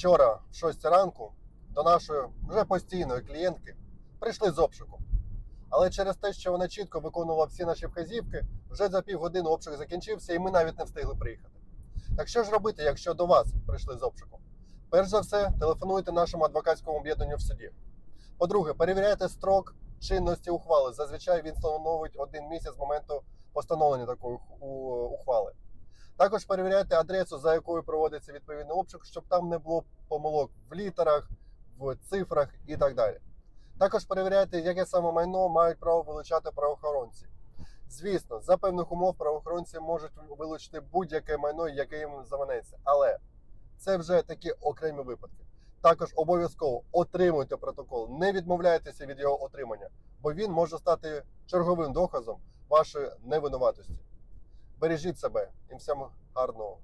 Вчора, в 6 ранку, до нашої вже постійної клієнтки прийшли з обшуком. Але через те, що вона чітко виконувала всі наші вказівки, вже за півгодини обшук закінчився, і ми навіть не встигли приїхати. Так що ж робити, якщо до вас прийшли з обшуком? Перш за все, телефонуйте нашому адвокатському об'єднанню в суді. По-друге, перевіряйте строк чинності ухвали. Зазвичай він становить один місяць з моменту постановлення такої ухвали. Також перевіряйте адресу, за якою проводиться відповідний обшук, щоб там не було помилок в літерах, в цифрах і так далі. Також перевіряйте, яке саме майно мають право вилучати правоохоронці. Звісно, за певних умов правоохоронці можуть вилучити будь-яке майно, яке їм заманеться. Але це вже такі окремі випадки. Також обов'язково отримуйте протокол, не відмовляйтеся від його отримання, бо він може стати черговим доказом вашої невинуватості. Бережіть себе і всім гарного